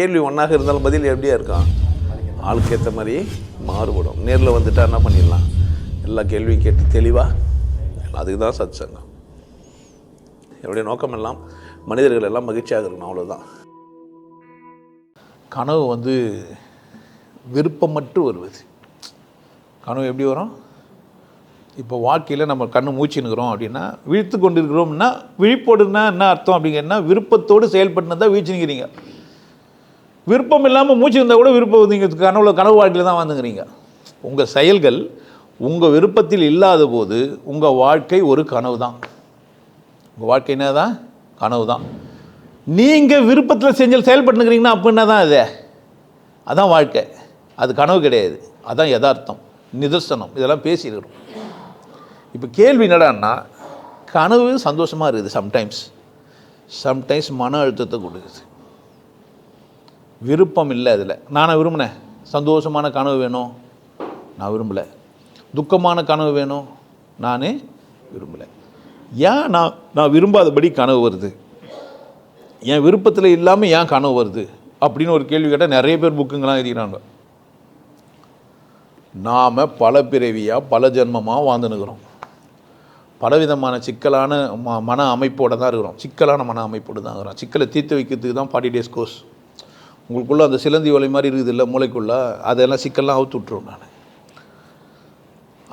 கேள்வி ஒன்றாக இருந்தாலும் பதில் எப்படியா இருக்கான் ஆளுக்கு ஏற்ற மாதிரி மாறுபடும். நேரில் வந்துட்டா என்ன பண்ணிடலாம்? எல்லா கேள்வியும் கேட்டு தெளிவாக அதுக்கு தான் சத் சங்கம் என்னுடைய நோக்கம் எல்லாம் மனிதர்கள் எல்லாம் மகிழ்ச்சியாக இருக்கணும் அவ்வளோதான் கனவு வந்து விருப்பமற்று வருவது கனவு எப்படி வரும்? இப்போ வாழ்க்கையில் நம்ம கண்ணு மூச்சுனுக்கிறோம் அப்படின்னா விழித்து கொண்டு இருக்கிறோம்னா விழிப்போடுனா என்ன அர்த்தம் அப்படிங்கன்னா விருப்பத்தோடு செயல்பட்டுனு தான் வீழ்ச்சினுக்கிறீங்க விருப்பம் இல்லாமல் மூச்சு இருந்தால் கூட விருப்பம் நீங்கள் கனவுல கனவு வாழ்க்கையில் தான் வந்துங்கிறீங்க உங்கள் செயல்கள் உங்கள் விருப்பத்தில் இல்லாத போது உங்கள் வாழ்க்கை ஒரு கனவு தான் உங்கள் வாழ்க்கை என்ன தான் கனவு தான் நீங்கள் விருப்பத்தில் செஞ்சு செயல்பட்டுனுக்கிறீங்கன்னா அப்போ என்ன தான் அது அதான் வாழ்க்கை. அது கனவு கிடையாது. அதான் யதார்த்தம் நிதர்சனம். இதெல்லாம் பேசியிருக்கிறோம். இப்போ கேள்வி என்னடான்னா கனவு சந்தோஷமாக இருக்குது சம்டைம்ஸ் சம்டைம்ஸ் மன அழுத்தத்தை கொடுக்குது. விருப்பம் இல்லை அதில். நான் விரும்பினேன் சந்தோஷமான கனவு வேணும்? நான் விரும்பலை. துக்கமான கனவு வேணும்? நானே விரும்பலை. ஏன் நான் நான் விரும்பாதபடி கனவு வருது? என் விருப்பத்தில் இல்லாமல் ஏன் கனவு வருது? அப்படின்னு ஒரு கேள்வி கேட்டால் நிறைய பேர் புக்குங்கெல்லாம் எழுதிக்கிறாங்க. நாம் பல பிறவியாக பல ஜென்மமாக வாழ்ந்துனுக்கிறோம் பலவிதமான சிக்கலான ம மன அமைப்போடு தான் இருக்கிறோம். சிக்கலான மன அமைப்போடு தான் இருக்கிறோம். சிக்கலை தீர்த்து வைக்கிறதுக்கு தான் ஃபார்ட்டி டேஸ் கோர்ஸ் உங்களுக்குள்ளே அந்த சிலந்தி வலை மாதிரி இருக்குது இல்லை மூளைக்குள்ளே அதெல்லாம் சிக்கல்லாம் அவுத்து விட்ருவோம் நான்.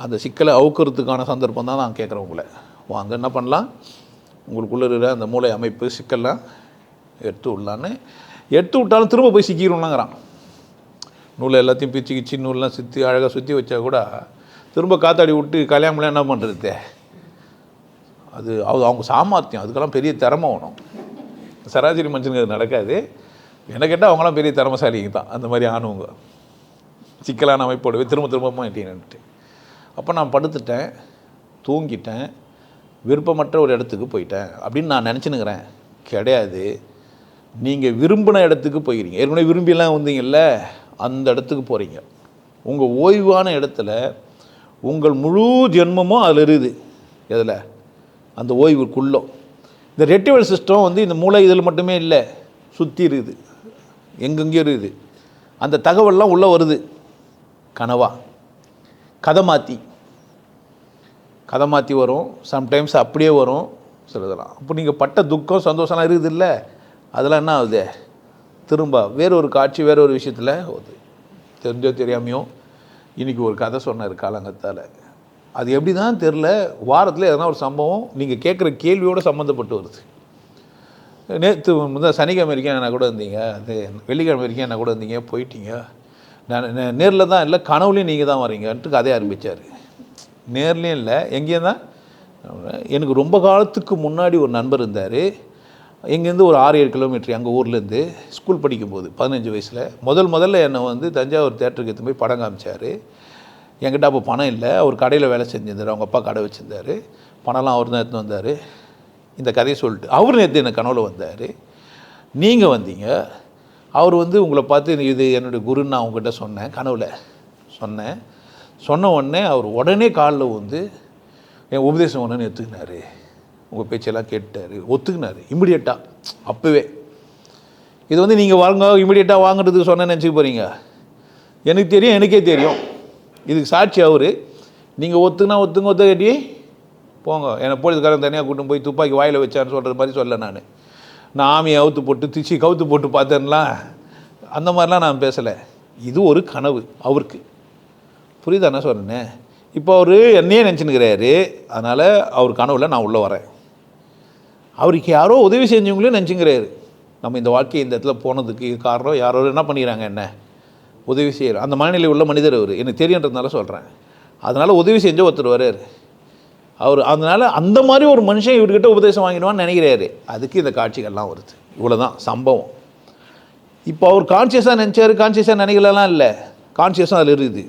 அந்த சிக்கலை அவுக்கிறதுக்கான சந்தர்ப்பம் தான் நான் கேட்குறேன் உங்களை. வாங்க என்ன பண்ணலாம்? உங்களுக்குள்ளே இருக்கிற அந்த மூளை அமைப்பு சிக்கல்லாம் எடுத்து விடலான்னு. எடுத்து விட்டாலும் திரும்ப போய் சிக்கிடணுங்கிறான் நூலை எல்லாத்தையும் பிச்சு கிச்சு நூல்லாம் சுற்றி அழகாக சுற்றி வச்சா கூட திரும்ப காத்தாடி விட்டு கல்யாணம்லாம் என்ன பண்ணுறது அது அது அவங்க சாமர்த்தியம். அதுக்கெல்லாம் பெரிய திறமை வேணும். சராசரி மனுஷனுக்கு அது நடக்காது. என்ன கேட்டால் அவங்களாம் பெரிய திறமசாலிங்க தான். அந்த மாதிரி ஆணுவங்க சிக்கலான அமைப்போடவே திரும்ப திரும்ப மாட்டேன்ட்டு அப்போ நான் படுத்துட்டேன் தூங்கிட்டேன் விருப்பமற்ற ஒரு இடத்துக்கு போயிட்டேன் அப்படின்னு நான் நினச்சினுக்கிறேன் கிடையாது. நீங்கள் விரும்பின இடத்துக்கு போகிறீங்க ஏற்கனவே விரும்பிலாம் வந்தீங்கல்ல அந்த இடத்துக்கு போகிறீங்க உங்கள் ஓய்வான இடத்துல உங்கள் முழு ஜென்மமும் அதில் இருக்குது. எதில்? அந்த ஓய்வுக்குள்ளோ இந்த ரெட்டிவல் சிஸ்டம் வந்து இந்த மூளை இதில் மட்டுமே இல்லை சுற்றி இருக்குது. எங்கெங்கேயோ இருக்குது. அந்த தகவல்லாம் உள்ளே வருது. கனவா. கதை மாற்றி கதை மாற்றி வரும். சம்டைம்ஸ் அப்படியே வரும். சிலதெல்லாம். அப்போ நீங்கள் பட்ட துக்கம் சந்தோஷம்லாம் இருக்குது இல்லை அதெல்லாம் என்ன ஆகுது? திரும்ப வேற ஒரு காட்சி வேற ஒரு விஷயத்தில் வருது. தெரிஞ்சோ தெரியாமையோ. இன்றைக்கி ஒரு கதை சொன்னார் காலங்கத்தால். அது எப்படி தான் தெரில வாரத்தில் எதனா ஒரு சம்பவம் நீங்கள் கேட்குற கேள்வியோடு சம்மந்தப்பட்டு வருது. நேற்று முதல் சனிக்கிழமை வரைக்கும் என்ன கூட இருந்தீங்க. அது வெள்ளிக்கிழமை வரைக்கும் என்ன கூட இருந்தீங்க. போயிட்டீங்க. நான் நேரில் தான் இல்லை கனவுலையும் நீங்கள் தான் வரீங்கன்ட்டு கதையை ஆரம்பித்தார் நேர்லேயும் இல்லை எங்கேயும் தான். எனக்கு ரொம்ப காலத்துக்கு முன்னாடி ஒரு நண்பர் இருந்தார். இங்கேருந்து ஒரு ஆறு ஏழு கிலோமீட்டர் எங்கள் ஊர்லேருந்து ஸ்கூல் படிக்கும்போது பதினஞ்சு வயசில். முதல் முதல்ல என்னை வந்து தஞ்சாவூர் தேட்டருக்கு எடுத்து போய் படம் காமிச்சார். என்கிட்ட அப்போ பணம் இல்லை. அவர் கடையில் வேலை செஞ்சிருந்தார். அவங்க அப்பா கடை வச்சுருந்தார். பணம்லாம் அவர் தான் எடுத்துன்னு வந்தார். இந்த கதையை சொல்லிட்டு அவர் நேற்று எனக்கு கனவில் வந்தார் நீங்கள் வந்தீங்க. அவர் வந்து உங்களை பார்த்து இது என்னுடைய குருன்னு நான் உங்ககிட்ட சொன்னேன் கனவில் சொன்னேன். சொன்ன உடனே அவர் உடனே காலில் வந்து என் உபதேசம் ஒன்றுன்னு எடுத்துக்கினார் உங்கள் பேச்செல்லாம் கேட்டார் ஒத்துக்கினார். இமிடியட்டாக அப்போவே. இது வந்து நீங்கள் வாங்க இமிடியட்டாக வாங்குறதுக்கு சொன்னேன்னு நினச்சிக்க போகிறீங்க எனக்கு தெரியும் எனக்கே தெரியும். இதுக்கு சாட்சி அவர். நீங்கள் ஒத்துக்குனா ஒத்துங்க ஒத்த போங்க. என்னை போலீஸ்காரன் தனியாக கூட்டும் போய் துப்பாக்கி வாயில் வச்சான்னு சொல்கிற மாதிரி சொல்ல நான். நான் ஆமியை அவுத்து போட்டு திச்சி கவுத்து போட்டு பார்த்தேன்லாம் அந்த மாதிரிலாம் நான் பேசலை. இது ஒரு கனவு அவருக்கு. புரியுதா என்ன சொல்கிறேன்னு இப்போ அவர் என்னையே நினச்சினுக்கிறாரு அதனால் அவர் கனவில் நான் உள்ளே வரேன். அவருக்கு யாரோ உதவி செஞ்சவங்களையும் நினச்சிங்கிறாரு நம்ம இந்த வாழ்க்கை இந்த இடத்துல போனதுக்கு காரணம் யாரோ என்ன பண்ணிக்கிறாங்க என்ன? உதவி செய்கிறார் அந்த மனநிலை உள்ள மனிதர் அவர். எனக்கு தெரியுன்றதுனால சொல்கிறேன் அதனால் உதவி செஞ்ச ஒருத்தர் வர்றார். அவர் அதனால் அந்த மாதிரி ஒரு மனுஷன் இவர்கிட்ட உபதேசம் வாங்கிடுவான்னு நினைக்கிறாரு. அதுக்கு இந்த காட்சிகள்லாம் வருது. இவ்வளோ தான் சம்பவம். இப்போ அவர் கான்சியஸாக நினச்சாரு கான்சியஸாக நினைக்கலாம் இல்லை. கான்சியஸும் அதில் இருக்குது.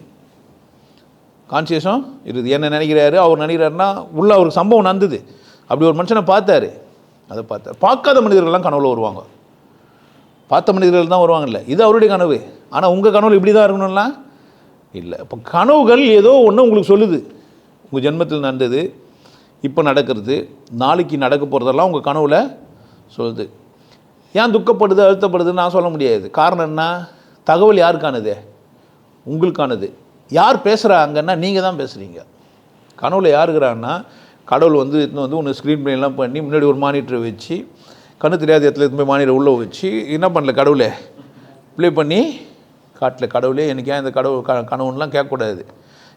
கான்சியஸும் இருக்குது. என்ன நினைக்கிறாரு? அவர் நினைக்கிறாருன்னா உள்ள அவருக்கு சம்பவம் நடந்தது. அப்படி ஒரு மனுஷனை பார்த்தாரு. அதை பார்த்தார். பார்க்காத மனிதர்கள்லாம் கனவுல வருவாங்க. பார்த்த மனிதர்கள் தான் வருவாங்கல்ல. இது அவருடைய கனவு. ஆனால் உங்கள் கனவு இப்படி தான் இருக்கணும்லாம் இல்லை. இப்போ கனவுகள் ஏதோ ஒன்று உங்களுக்கு சொல்லுது. உங்கள் ஜென்மத்தில் நடந்தது இப்போ நடக்கிறது நாளைக்கு நடக்க போகிறதெல்லாம் உங்கள் கனவில் சொல்லுது. ஏன் துக்கப்படுது அழுத்தப்படுதுன்னு நான் சொல்ல முடியாது. காரணம் என்ன? தகவல் யாருக்கானது? உங்களுக்கானது. யார் பேசுகிறாங்கன்னா நீங்கள் தான் பேசுகிறீங்க கனவில் யாருக்கிறாங்கன்னா கடவுள் வந்து இன்னும் வந்து ஒன்று ஸ்க்ரீன் பிளேலாம் பண்ணி முன்னாடி ஒரு மானிட்டரை வச்சு கண்ணு தெரியாத இடத்துல எடுத்து போய் மானிட்டர் உள்ளே வச்சு என்ன பண்ணல கடவுளே? ப்ளே பண்ணி காட்டில் கடவுளே எனக்கு ஏன் இந்த கடவுள் க கனவுலாம் கேட்கக்கூடாது.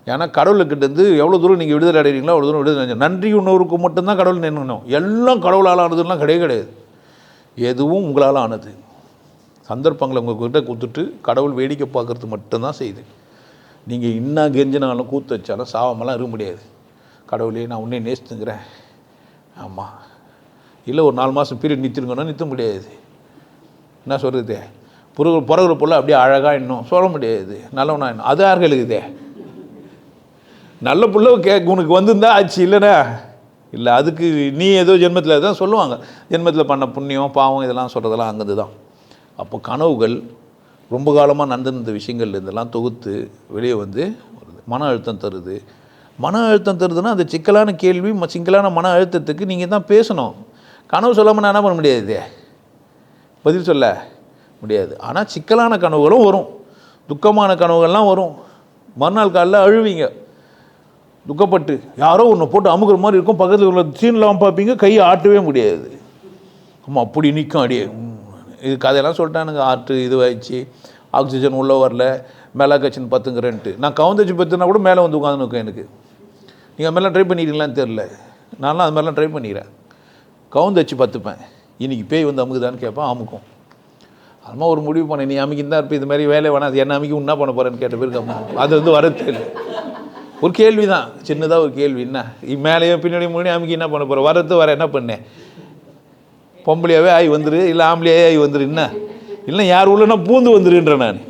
ஏன்னா கடவுளுக்கிட்டேருந்து எவ்வளோ தூரம் நீங்கள் விடுதலை அடைகிறீங்களோ அவ்வளோ தூரம் விடுதலை நன்றி உணர்வுக்கு மட்டும்தான் கடவுள் நினைக்கணும் எல்லாம் கடவுளால் ஆனதுலாம் கிடையவே கிடையாது. எதுவும் உங்களால் ஆனது. சந்தர்ப்பங்களை உங்கள்கிட்ட கொடுத்துட்டு கடவுள் வேடிக்கை பார்க்குறது மட்டும்தான் செய்யுது. நீங்கள் இன்னும் கெஞ்சினாலும் கூத்து வச்சாலும் சாவமெல்லாம் இருக்க முடியாது. கடவுளே நான் உன்னே நேசித்துங்கிறேன் ஆமாம் இல்லை ஒரு நாலு மாதம் பீரியட் நிறுத்திருங்கன்னா நிறுத்த முடியாது. என்ன சொல்கிறது புற பிறகுற பொருள் அப்படியே அழகாக இன்னும் சொல்ல முடியாது. நல்லவனா இன்னும். அது யாருக்கு எழுதுதே? நல்ல பிள்ளை கே உனக்கு வந்திருந்தா ஆச்சு இல்லைண்ணா. இல்லை அதுக்கு நீ ஏதோ ஜென்மத்தில் தான் சொல்லுவாங்க. ஜென்மத்தில் பண்ண புண்ணியம் பாவம் இதெல்லாம் சொல்கிறதெல்லாம் அங்கேருந்து தான் அப்போ கனவுகள் ரொம்ப காலமாக நடந்திருந்த விஷயங்கள் இதெல்லாம் தொகுத்து வெளியே வந்து வருது. மன அழுத்தம் தருது. மன அழுத்தம் தருதுன்னா அந்த சிக்கலான கேள்வி ம- சிக்கலான மன அழுத்தத்துக்கு நீங்கள் தான் பேசணும். கனவு சொல்லாமல் நான் என்ன பண்ண முடியாது பதில் சொல்ல முடியாது. ஆனால் சிக்கலான கனவுகளும் வரும். துக்கமான கனவுகள்லாம் வரும். மறுநாள் காலையில் அழுவீங்க. துக்கப்பட்டு யாரோ ஒன்று போட்டு அமுக்குற மாதிரி இருக்கும். பக்கத்தில் உள்ள சீன்லாம் பார்ப்பீங்க கையை ஆட்டவே முடியாது. ஆமாம் அப்படி நிற்கும் அடியே. இது கதையெல்லாம் சொல்லிட்டானுங்க ஆட்டு இதுவாகிடுச்சு ஆக்சிஜன் உள்ளே வரல மேலே கச்சின்னு பத்துங்கிறேன்ட்டு. நான் கவுந்தச்சு பத்துனா கூட மேலே வந்து உட்காந்து நிற்கும் எனக்கு. நீங்கள் அதுமாதிரிலாம் ட்ரை பண்ணிக்கிறீங்களான்னு தெரில நான்லாம் அது மாதிரிலாம் ட்ரை பண்ணிக்கிறேன். கவுந்தச்சு பத்துப்பேன். இன்றைக்கி பேய் வந்து அமுக்குதான்னு கேட்பேன் அமுக்கும். அதுமாதிரி ஒரு முடிவு பண்ணேன் நீ அமைக்கின்னு தான் இருப்பேன் இது மாதிரி வேலை வேணாம் அது என்ன அமைக்க என்ன பண்ண போகிறேன்னு கேட்ட பிறகு அது வந்து வரது இல்லை. ஒரு கேள்வி தான் சின்னதாக ஒரு கேள்வி. என்ன? மேலேயோ பின்னாடி முன்னாடி அமைக்க என்ன பண்ண போகிற வரது வர என்ன பண்ணேன் பொம்பளையாவே ஆகி வந்துரு இல்லை ஆம்பளையாவே ஆகி வந்துரு. என்ன? இல்லை யார் உள்ளனா பூந்து வந்துருன்றேன் நான்.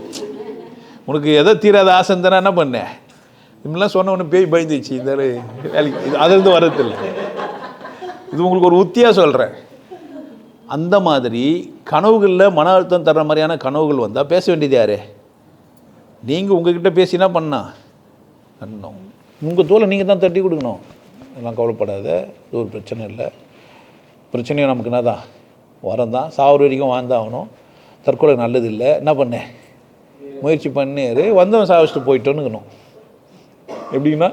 உனக்கு எதோ தீராத ஆசை என்ன பண்ணேன் இப்படிலாம் சொன்ன உடனே பேய் பயந்துச்சு. இந்த வேலைக்கு. இது அதிலிருந்து வரதில்லை இது உங்களுக்கு ஒரு உத்தியாக சொல்கிறேன் அந்த மாதிரி கனவுகளில் மன அழுத்தம் தர்ற மாதிரியான கனவுகள் வந்தால் பேச வேண்டியது யாரு? நீங்கள் உங்ககிட்ட பேசினா பண்ணால் பண்ணணும் உங்கள் தோலை நீங்கள் தான் தட்டி கொடுக்கணும். எல்லாம் கவலைப்படாத இது ஒரு பிரச்சனை இல்லை. பிரச்சனையும் நமக்கு என்னதான்? வரம் தான். சாவர வரைக்கும் வாழ்ந்தாகணும் தற்கொலை நல்லது இல்லை. என்ன பண்ணேன் முயற்சி பண்ணேரு வந்தவன் சாவிச்சுட்டு போயிட்டோன்னுக்கணும். எப்படின்னா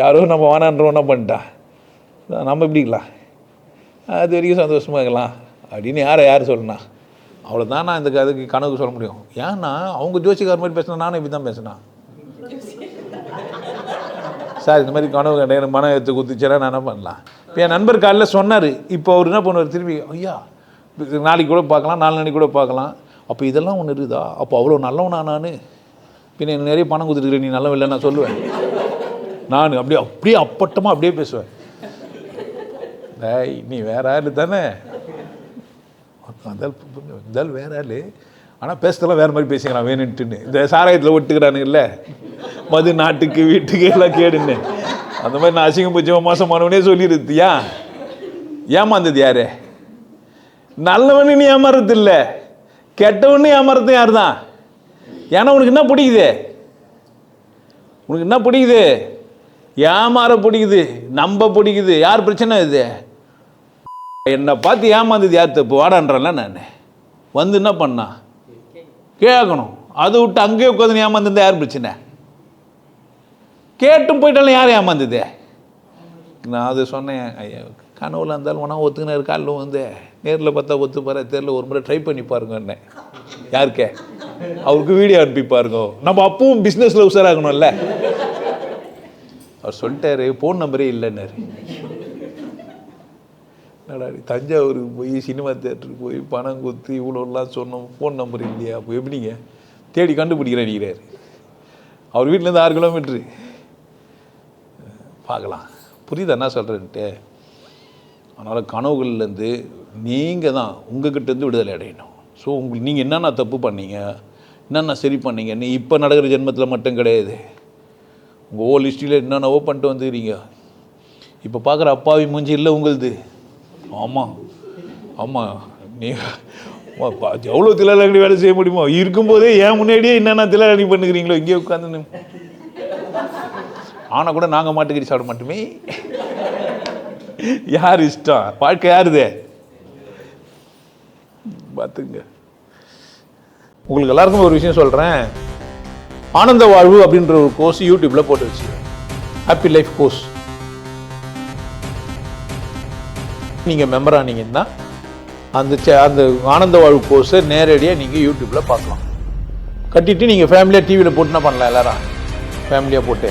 யாரோ நம்ம வேணான்றோம் என்ன பண்ணிட்டா? நம்ம எப்படிக்கலாம் அது வரைக்கும் சந்தோஷமாக இருக்கலாம். அப்படின்னு யாரை யார் சொல்லணும் அவ்வளோதான் நான் இந்த அதுக்கு கணக்கு சொல்ல முடியும். ஏன்னா அவங்க ஜோசிக்கார மாதிரி பேசினா நானும் இப்படி தான் பேசினேன். சார் இந்த மாதிரி கனவு கண்டேன் எனக்கு மன எடுத்து குத்துச்சுன்னா நான் என்ன பண்ணலாம்? இப்போ என் நண்பர் காலையில் சொன்னார் இப்போ அவர் என்ன பண்ணுவார் திரும்பி ஐயா நாளைக்கு கூட பார்க்கலாம் நாலு நாளைக்கு கூட பார்க்கலாம். அப்போ இதெல்லாம் ஒன்று இருக்குதா? அப்போ அவ்வளோ நல்லவனா நான்? பின்ன எனக்கு நிறைய பணம் கொடுத்துருக்குறேன் நீ நல்லவன் இல்லை நான் சொல்லுவேன். நான் அப்படியே அப்படியே அப்பட்டமாக அப்படியே பேசுவேன். டேய் நீ வேற ஆள் தானே? அதால் இருந்தால் வேற ஆள். ஆனால் பேசுறதெல்லாம் வேறு மாதிரி பேசிக்கிறான் வேணுன்ட்டுன்னு இந்த சாராயத்தில் ஒட்டுக்கிறானுங்கல்ல? மது நாட்டுக்கு வீட்டுக்கு எல்லாம் கேடுன்னு. அந்த மாதிரி நான் அசிங்கம் பூஜ்ஜியம் மோசமானவனே சொல்லியிருத்தியா ஏமாந்தது யாரு? நல்லவனு நீ ஏமாறது இல்லை கெட்டவனு ஏமாறது யார் தான் ஏன்னா உனக்கு என்ன பிடிக்குது? உனக்கு என்ன பிடிக்குது? ஏமாற பிடிக்குது நம்ப பிடிக்குது. யார் பிரச்சனை இது? என்னை பார்த்து ஏமாந்தது யார் தப்பு வாடான்றல நான். வந்து என்ன பண்ணா? கேட்கணும் அதை விட்டு அங்கேயே உட்காந்து ஏமாந்துருந்தா யார் பிரச்சனை? கேட்டும் போயிட்டாலும் யார் ஏமாந்தது? நான் அது சொன்னேன் ஐயா கனவுல இருந்தாலும் ஒன்றா ஒத்துக்கினார் காலில் வந்து நேரில் பார்த்தா ஒத்து பாரு தெரியல ஒரு முறை ட்ரை பண்ணி பாருங்க என்ன யாருக்கே? அவருக்கு வீடியோ அனுப்பி பாருங்க நம்ம அப்பவும் பிஸ்னஸில் உஷாராகணும்ல. அவர் சொல்லிட்டாரு ஃபோன் நம்பரே இல்லைன்னாரு. என்னடா தஞ்சாவூருக்கு போய் சினிமா தேட்டருக்கு போய் பணம் குத்தி இவ்வளோலாம் சொன்னோம் ஃபோன் நம்பர் இல்லையா? அப்போ எப்படிங்க தேடி கண்டுபிடிக்கிறேன் நினைக்கிறாரு அவர் வீட்டிலேருந்து ஆறு கிலோமீட்ரு பார்க்கலாம். புரியுதா? என்ன சொல்கிறேன்ட்டு அதனால் கனவுகள்லேருந்து நீங்கள் தான் உங்ககிட்டேருந்து விடுதலை அடையணும். ஸோ உங்களுக்கு நீங்கள் என்னென்ன தப்பு பண்ணீங்க? என்னென்ன சரி பண்ணீங்க? நீ இப்போ நடக்கிற ஜென்மத்தில் மட்டும் கிடையாது. உங்கள் ஓல் ஹிஸ்ட்ரியில் என்னென்னவோ பண்ணிட்டு வந்துக்கிறீங்க இப்போ பார்க்குற அப்பாவி மூஞ்சி இல்லை உங்களுது. ஆமாம் ஆமாம் நீ எவ்வளோ தில்லாலங்கடி வேலை செய்ய முடியுமோ? இருக்கும்போதே ஏன் முன்னாடியே என்னென்ன தில்லாலங்கடி பண்ணுகிறீங்களோ? இங்கே உட்காந்து ஆனால் கூட நாங்கள் மாட்டுக்கறி சாப்பிட மாட்டோமே. யார் இஷ்டம்? வாழ்க்கை யாருதே? பார்த்துங்க உங்களுக்கு எல்லாருக்கும் ஒரு விஷயம் சொல்கிறேன் ஆனந்த வாழ்வு அப்படின்ற ஒரு கோர்ஸ் யூடியூப்பில் போட்டு வச்சு ஹாப்பி லைஃப் கோர்ஸ் நீங்கள் மெம்பர் ஆனீங்கன்னா அந்த சே- அந்த ஆனந்த வாழ்வு கோர்ஸை நேரடியாக நீங்கள் யூடியூப்பில் பார்க்கலாம். கட்டிட்டு நீங்கள் ஃபேமிலியாக டிவியில் போட்டுனா பண்ணலாம் எல்லாரும். ஃபேமிலியாக போட்டு.